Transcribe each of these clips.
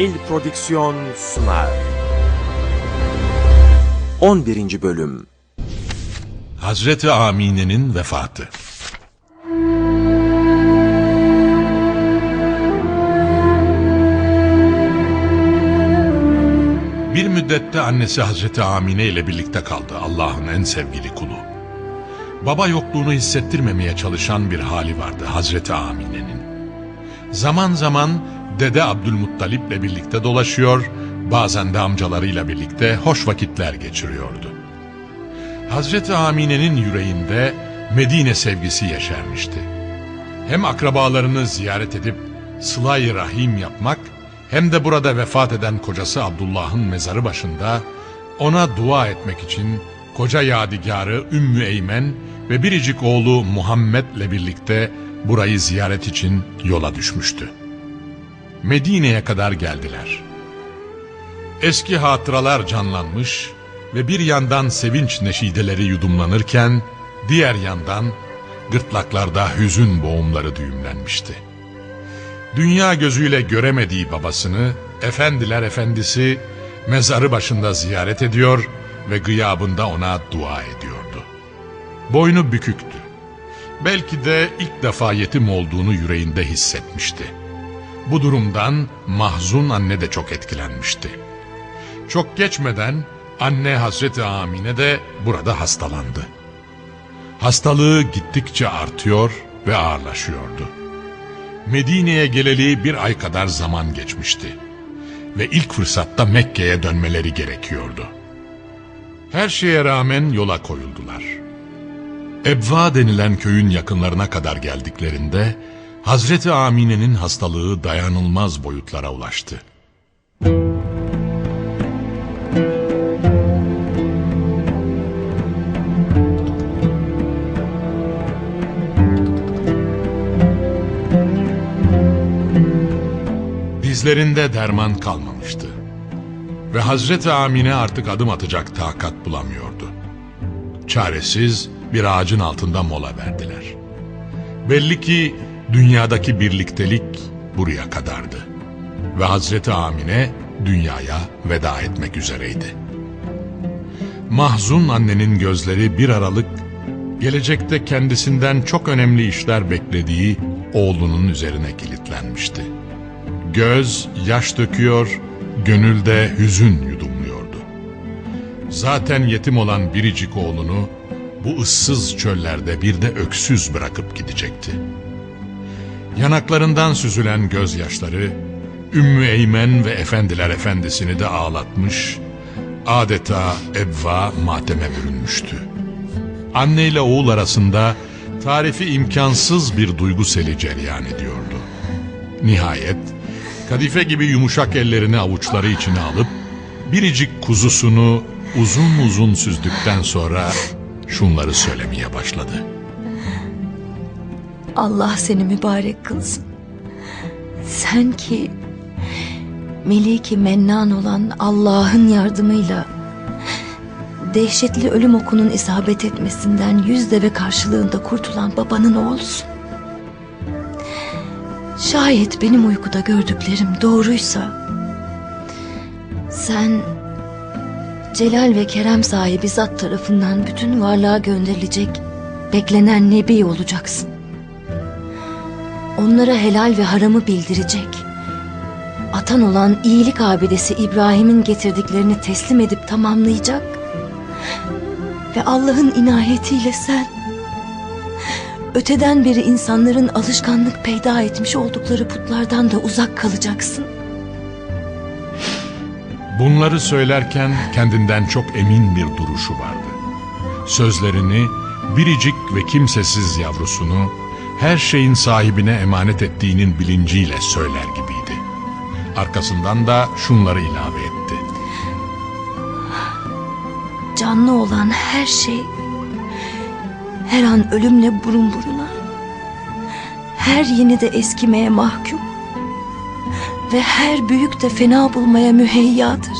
Nil Prodüksiyon sunar. 11. Bölüm Hazreti Amine'nin vefatı. Bir müddette annesi Hazreti Amine ile birlikte kaldı Allah'ın en sevgili kulu. Baba yokluğunu hissettirmemeye çalışan bir hali vardı Hazreti Amine'nin. Zaman zaman Dede Abdülmuttalip ile birlikte dolaşıyor, bazen de amcalarıyla birlikte hoş vakitler geçiriyordu. Hazreti Amine'nin yüreğinde Medine sevgisi yeşermişti. Hem akrabalarını ziyaret edip sıla-i rahim yapmak hem de burada vefat eden kocası Abdullah'ın mezarı başında ona dua etmek için koca yadigarı Ümmü Eymen ve biricik oğlu Muhammed'le birlikte burayı ziyaret için yola düşmüştü. Medine'ye kadar geldiler. Eski hatıralar canlanmış ve bir yandan sevinç neşideleri yudumlanırken diğer yandan gırtlaklarda hüzün boğumları düğümlenmişti. Dünya gözüyle göremediği babasını efendiler efendisi mezarı başında ziyaret ediyor ve gıyabında ona dua ediyordu. Boynu büküktü. Belki de ilk defa yetim olduğunu yüreğinde hissetmişti. Bu durumdan mahzun anne de çok etkilenmişti. Çok geçmeden anne Hazreti Amine de burada hastalandı. Hastalığı gittikçe artıyor ve ağırlaşıyordu. Medine'ye geleli bir ay kadar zaman geçmişti. Ve ilk fırsatta Mekke'ye dönmeleri gerekiyordu. Her şeye rağmen yola koyuldular. Ebva denilen köyün yakınlarına kadar geldiklerinde Hazreti Amine'nin hastalığı dayanılmaz boyutlara ulaştı. Dizlerinde derman kalmamıştı. Ve Hazreti Amine artık adım atacak takat bulamıyordu. Çaresiz bir ağacın altında mola verdiler. Belli ki dünyadaki birliktelik buraya kadardı. Ve Hazreti Amine dünyaya veda etmek üzereydi. Mahzun annenin gözleri bir aralık gelecekte kendisinden çok önemli işler beklediği oğlunun üzerine kilitlenmişti. Göz yaş döküyor, gönülde hüzün yudumluyordu. Zaten yetim olan biricik oğlunu bu ıssız çöllerde bir de öksüz bırakıp gidecekti. Yanaklarından süzülen gözyaşları Ümmü Eymen ve Efendiler Efendisi'ni de ağlatmış, adeta ebva mateme bürünmüştü. Anne ile oğul arasında tarifi imkansız bir duygu seli cereyan ediyordu. Nihayet kadife gibi yumuşak ellerini avuçları içine alıp biricik kuzusunu uzun uzun süzdükten sonra şunları söylemeye başladı. Allah seni mübarek kılsın. Sen ki Meliki Mennan olan Allah'ın yardımıyla dehşetli ölüm okunun isabet etmesinden yüz deve karşılığında kurtulan babanın oğlusun. Şayet benim uykuda gördüklerim doğruysa sen Celal ve Kerem sahibi zat tarafından bütün varlığa gönderilecek beklenen nebi olacaksın. Onlara helal ve haramı bildirecek. Atan olan iyilik abidesi İbrahim'in getirdiklerini teslim edip tamamlayacak. Ve Allah'ın inayetiyle sen öteden beri insanların alışkanlık peyda etmiş oldukları putlardan da uzak kalacaksın. Bunları söylerken kendinden çok emin bir duruşu vardı. Sözlerini biricik ve kimsesiz yavrusunu her şeyin sahibine emanet ettiğinin bilinciyle söyler gibiydi. Arkasından da şunları ilave etti. Canlı olan her şey her an ölümle burun buruna. Her yeni de eskimeye mahkum. Ve her büyük de fena bulmaya müheyyadır.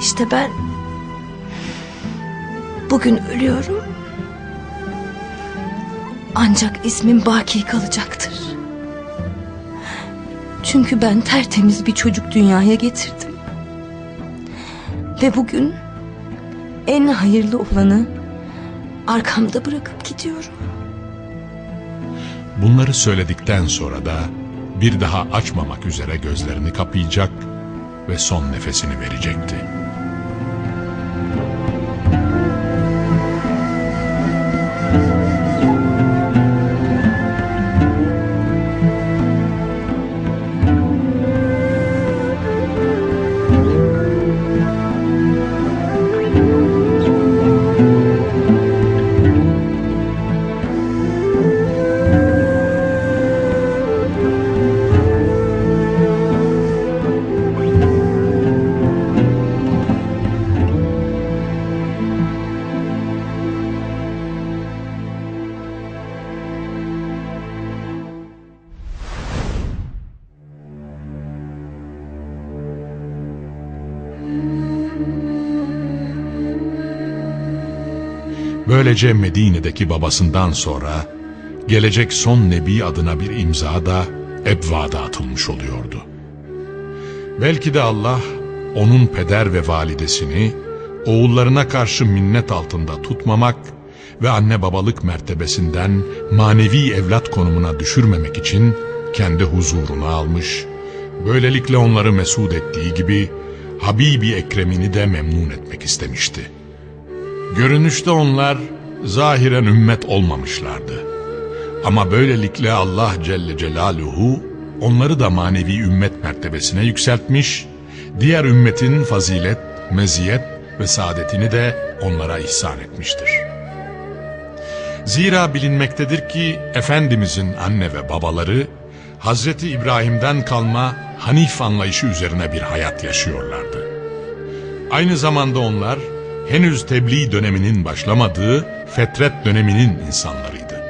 İşte ben bugün ölüyorum. Ancak ismim baki kalacaktır. Çünkü ben tertemiz bir çocuk dünyaya getirdim. Ve bugün en hayırlı olanı arkamda bırakıp gidiyorum. Bunları söyledikten sonra da bir daha açmamak üzere gözlerini kapayacak ve son nefesini verecekti. Böylece Medine'deki babasından sonra gelecek son nebi adına bir imza da Ebva'da atılmış oluyordu. Belki de Allah onun peder ve validesini oğullarına karşı minnet altında tutmamak ve anne babalık mertebesinden manevi evlat konumuna düşürmemek için kendi huzuruna almış, böylelikle onları mesut ettiği gibi Habibi Ekrem'ini de memnun etmek istemişti. Görünüşte onlar zahiren ümmet olmamışlardı. Ama böylelikle Allah Celle Celaluhu onları da manevi ümmet mertebesine yükseltmiş, diğer ümmetin fazilet, meziyet ve saadetini de onlara ihsan etmiştir. Zira bilinmektedir ki Efendimizin anne ve babaları Hazreti İbrahim'den kalma Hanif anlayışı üzerine bir hayat yaşıyorlardı. Aynı zamanda onlar henüz tebliğ döneminin başlamadığı fetret döneminin insanlarıydı.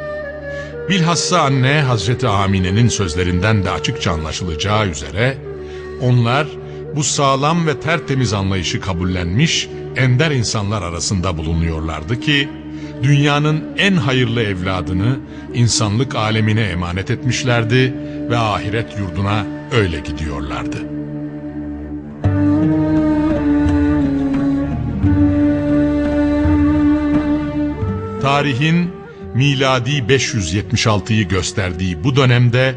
Bilhassa anne Hazreti Amine'nin sözlerinden de açıkça anlaşılacağı üzere onlar bu sağlam ve tertemiz anlayışı kabullenmiş ender insanlar arasında bulunuyorlardı ki dünyanın en hayırlı evladını insanlık alemine emanet etmişlerdi ve ahiret yurduna öyle gidiyorlardı. Tarihin miladi 576'yı gösterdiği bu dönemde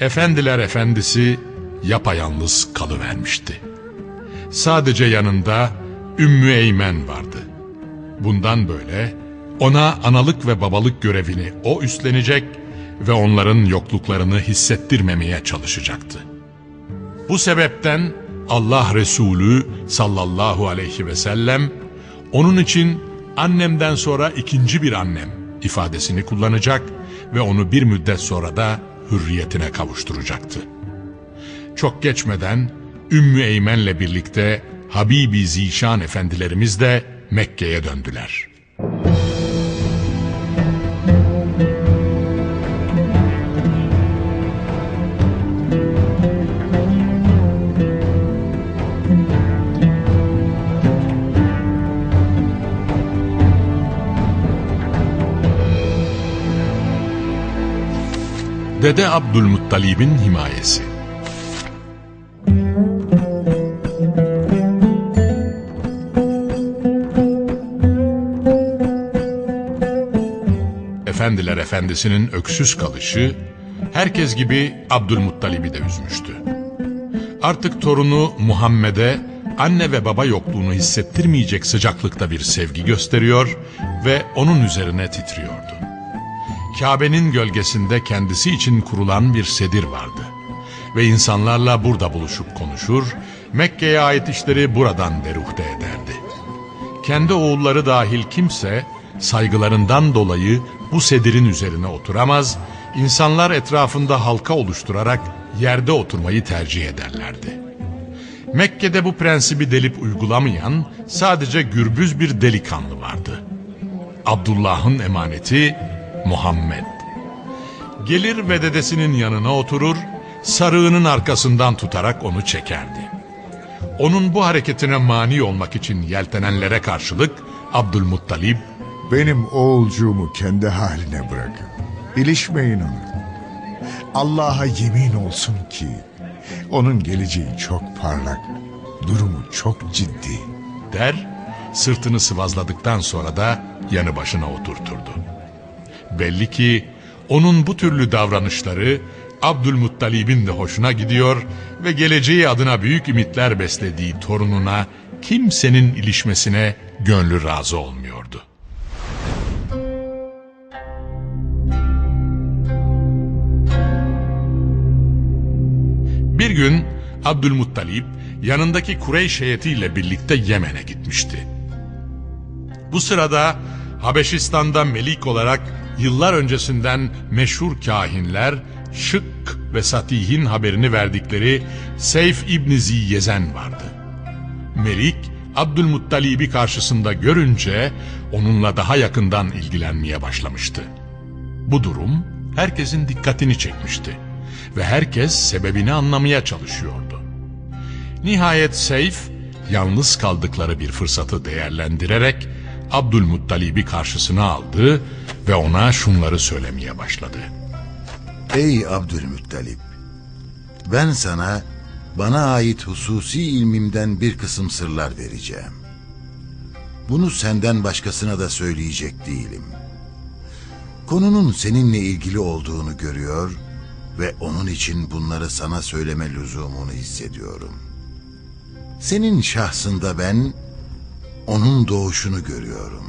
Efendiler Efendisi yapayalnız kalıvermişti. Sadece yanında Ümmü Eymen vardı. Bundan böyle ona analık ve babalık görevini o üstlenecek ve onların yokluklarını hissettirmemeye çalışacaktı. Bu sebepten Allah Resulü sallallahu aleyhi ve sellem onun için annemden sonra ikinci bir annem ifadesini kullanacak ve onu bir müddet sonra da hürriyetine kavuşturacaktı. Çok geçmeden Ümmü Eymen'le birlikte Habibi Zişan efendilerimiz de Mekke'ye döndüler. Dede Abdülmuttalib'in himayesi Efendiler Efendisi'nin öksüz kalışı herkes gibi Abdülmuttalib'i de üzmüştü. Artık torunu Muhammed'e anne ve baba yokluğunu hissettirmeyecek sıcaklıkta bir sevgi gösteriyor ve onun üzerine titriyordu. Kabe'nin gölgesinde kendisi için kurulan bir sedir vardı. Ve insanlarla burada buluşup konuşur, Mekke'ye ait işleri buradan deruhte ederdi. Kendi oğulları dahil kimse saygılarından dolayı bu sedirin üzerine oturamaz, insanlar etrafında halka oluşturarak yerde oturmayı tercih ederlerdi. Mekke'de bu prensibi delip uygulamayan sadece gürbüz bir delikanlı vardı. Abdullah'ın emaneti Muhammed. Gelir ve dedesinin yanına oturur, sarığının arkasından tutarak onu çekerdi. Onun bu hareketine mani olmak için yeltenenlere karşılık Abdülmuttalib Benim oğulcuğumu kendi haline bırakın. İlişmeyin onu. Allah'a yemin olsun ki Onun geleceği çok parlak. Durumu çok ciddi. der, sırtını sıvazladıktan sonra da yanı başına oturturdu. Belli ki onun bu türlü davranışları Abdülmuttalib'in de hoşuna gidiyor ve geleceği adına büyük ümitler beslediği torununa kimsenin ilişmesine gönlü razı olmuyordu. Bir gün Abdülmuttalip yanındaki Kureyş heyetiyle birlikte Yemen'e gitmişti. Bu sırada Habeşistan'da melik olarak yıllar öncesinden meşhur kahinler Şık ve Satih'in haberini verdikleri Seyf İbni Ziyezen vardı. Melik Abdülmuttalib'i karşısında görünce onunla daha yakından ilgilenmeye başlamıştı. Bu durum herkesin dikkatini çekmişti ve herkes sebebini anlamaya çalışıyordu. Nihayet Seyf yalnız kaldıkları bir fırsatı değerlendirerek Abdülmuttalib'i karşısına aldı ve ona şunları söylemeye başladı. Ey Abdülmuttalip! Ben sana bana ait hususi ilmimden bir kısım sırlar vereceğim. Bunu senden başkasına da söyleyecek değilim. Konunun seninle ilgili olduğunu görüyor ve onun için bunları sana söyleme lüzumunu hissediyorum. Senin şahsında ben onun doğuşunu görüyorum.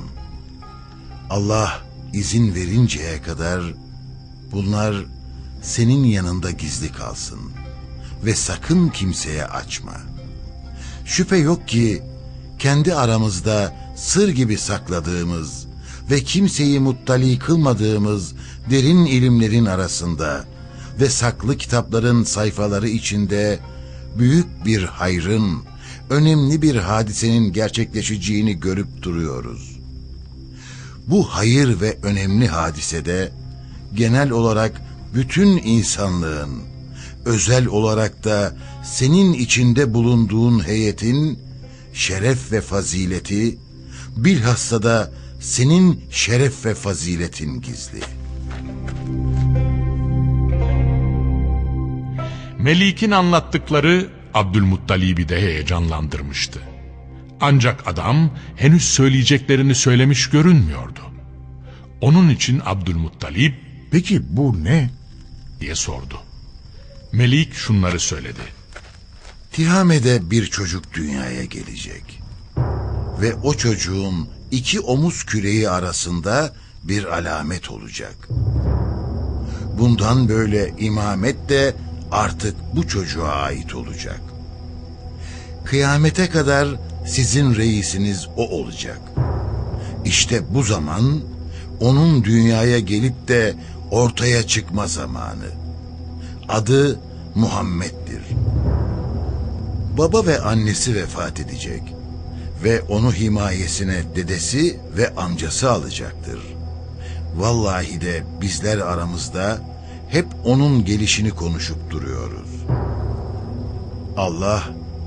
Allah izin verinceye kadar bunlar senin yanında gizli kalsın ve sakın kimseye açma. Şüphe yok ki kendi aramızda sır gibi sakladığımız ve kimseyi muttali kılmadığımız derin ilimlerin arasında ve saklı kitapların sayfaları içinde büyük bir hayrın, önemli bir hadisenin gerçekleşeceğini görüp duruyoruz. Bu hayır ve önemli hadisede genel olarak bütün insanlığın, özel olarak da senin içinde bulunduğun heyetin şeref ve fazileti, bilhassa da senin şeref ve faziletin gizli. Melik'in anlattıkları Abdülmuttalib'i de heyecanlandırmıştı. Ancak adam henüz söyleyeceklerini söylemiş görünmüyordu. Onun için Abdülmuttalip Peki bu ne? diye sordu. Melik şunları söyledi. Tihame'de bir çocuk dünyaya gelecek. Ve o çocuğun iki omuz küreği arasında bir alamet olacak. Bundan böyle imamet de artık bu çocuğa ait olacak. Kıyamete kadar sizin reisiniz o olacak. İşte bu zaman onun dünyaya gelip de ortaya çıkma zamanı. Adı Muhammed'dir. Baba ve annesi vefat edecek ve onu himayesine dedesi ve amcası alacaktır. Vallahi de bizler aramızda hep onun gelişini konuşup duruyoruz. Allah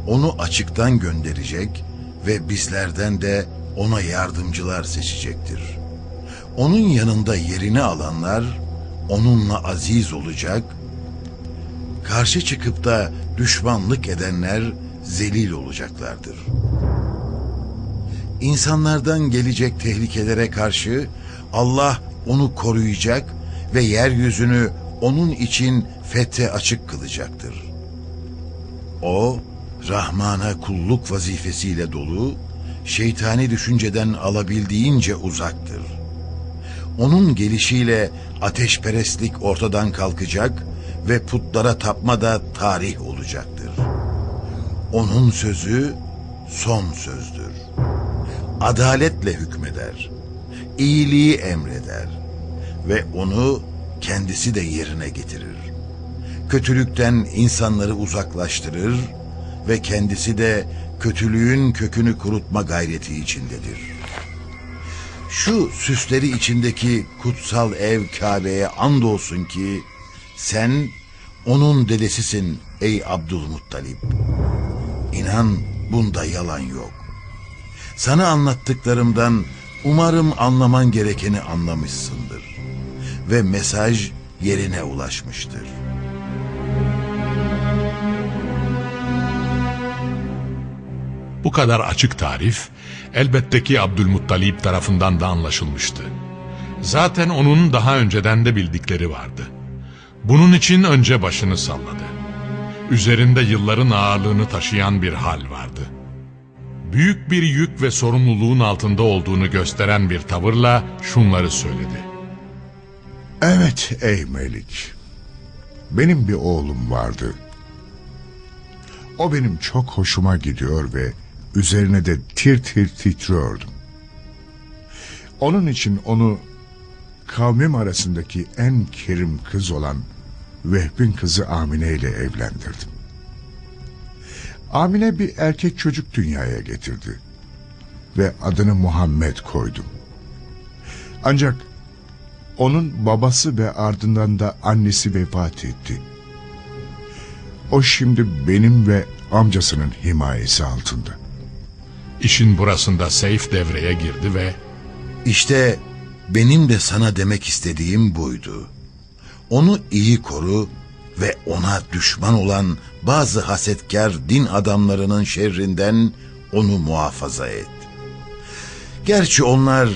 onu açıktan gönderecek ve bizlerden de ona yardımcılar seçecektir. Onun yanında yerini alanlar onunla aziz olacak, karşı çıkıp da düşmanlık edenler zelil olacaklardır. İnsanlardan gelecek tehlikelere karşı Allah onu koruyacak ve yeryüzünü onun için fethe açık kılacaktır. O, Rahman'a kulluk vazifesiyle dolu, şeytani düşünceden alabildiğince uzaktır. Onun gelişiyle ateşperestlik ortadan kalkacak ve putlara tapma da tarih olacaktır. Onun sözü son sözdür. Adaletle hükmeder. iyiliği emreder ve onu kendisi de yerine getirir. Kötülükten insanları uzaklaştırır ve kendisi de kötülüğün kökünü kurutma gayreti içindedir. Şu süsleri içindeki kutsal ev Kabe'ye andolsun ki sen onun dedesisin ey Abdülmuttalip. İnan bunda yalan yok. Sana anlattıklarımdan umarım anlaman gerekeni anlamışsındır. Ve mesaj yerine ulaşmıştır. Bu kadar açık tarif elbette ki Abdülmuttalip tarafından da anlaşılmıştı. Zaten onun daha önceden de bildikleri vardı. Bunun için önce başını salladı. Üzerinde yılların ağırlığını taşıyan bir hal vardı. Büyük bir yük ve sorumluluğun altında olduğunu gösteren bir tavırla şunları söyledi. Evet ey Melik. Benim bir oğlum vardı. O benim çok hoşuma gidiyor ve üzerine de tir tir titriyordum. Onun için onu kavmim arasındaki en kerim kız olan Vehb'in kızı Amine ile evlendirdim. Amine bir erkek çocuk dünyaya getirdi ve adını Muhammed koydum. Ancak onun babası ve ardından da annesi vefat etti. O şimdi benim ve amcasının himayesi altında. İşin burasında Seyf devreye girdi ve İşte benim de sana demek istediğim buydu. Onu iyi koru ve ona düşman olan bazı hasetkar din adamlarının şerrinden onu muhafaza et. Gerçi onlar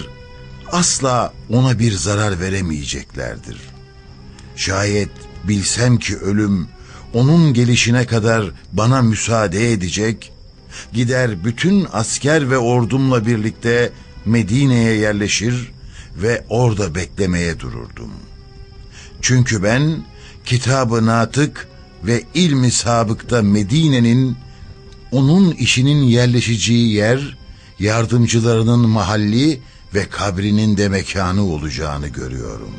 asla ona bir zarar veremeyeceklerdir. Şayet bilsem ki ölüm onun gelişine kadar bana müsaade edecek, gider bütün asker ve ordumla birlikte Medine'ye yerleşir ve orada beklemeye dururdum. Çünkü ben kitabı natık ve ilmi sabıkta Medine'nin onun işinin yerleşeceği yer, yardımcılarının mahalli ve kabrinin de mekanı olacağını görüyorum.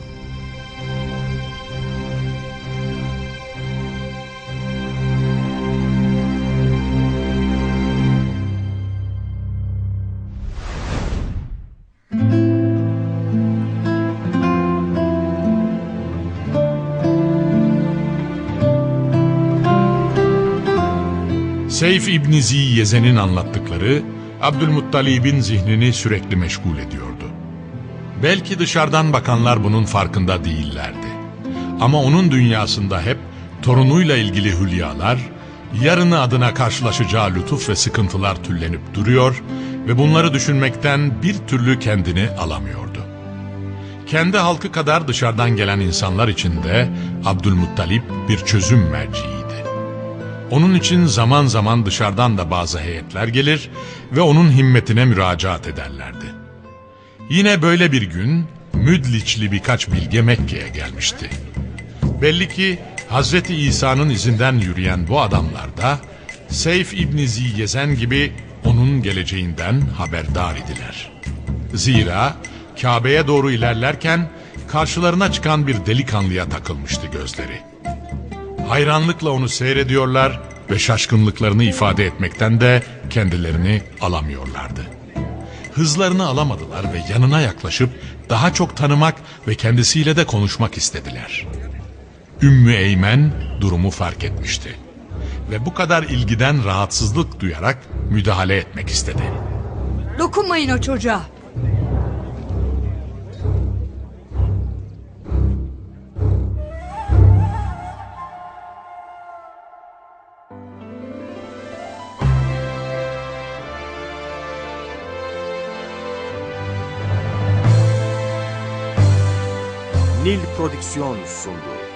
Seyf İbni Ziyezen'in anlattıkları Abdülmuttalib'in zihnini sürekli meşgul ediyordu. Belki dışarıdan bakanlar bunun farkında değillerdi. Ama onun dünyasında hep torunuyla ilgili hülyalar, yarını adına karşılaşacağı lütuf ve sıkıntılar tüllenip duruyor ve bunları düşünmekten bir türlü kendini alamıyordu. Kendi halkı kadar dışarıdan gelen insanlar için de Abdülmuttalip bir çözüm merciiydi. Onun için zaman zaman dışarıdan da bazı heyetler gelir ve onun himmetine müracaat ederlerdi. Yine böyle bir gün Müdliçli birkaç bilge Mekke'ye gelmişti. Belli ki Hazreti İsa'nın izinden yürüyen bu adamlar da Seyf İbni Ziyezen gibi onun geleceğinden haberdar idiler. Zira Kabe'ye doğru ilerlerken karşılarına çıkan bir delikanlıya takılmıştı gözleri. Hayranlıkla onu seyrediyorlar ve şaşkınlıklarını ifade etmekten de kendilerini alamıyorlardı. Hızlarını alamadılar ve yanına yaklaşıp daha çok tanımak ve kendisiyle de konuşmak istediler. Ümmü Eymen durumu fark etmişti. Ve bu kadar ilgiden rahatsızlık duyarak müdahale etmek istedi. Dokunmayın o çocuğa. Prodüksiyon sundu.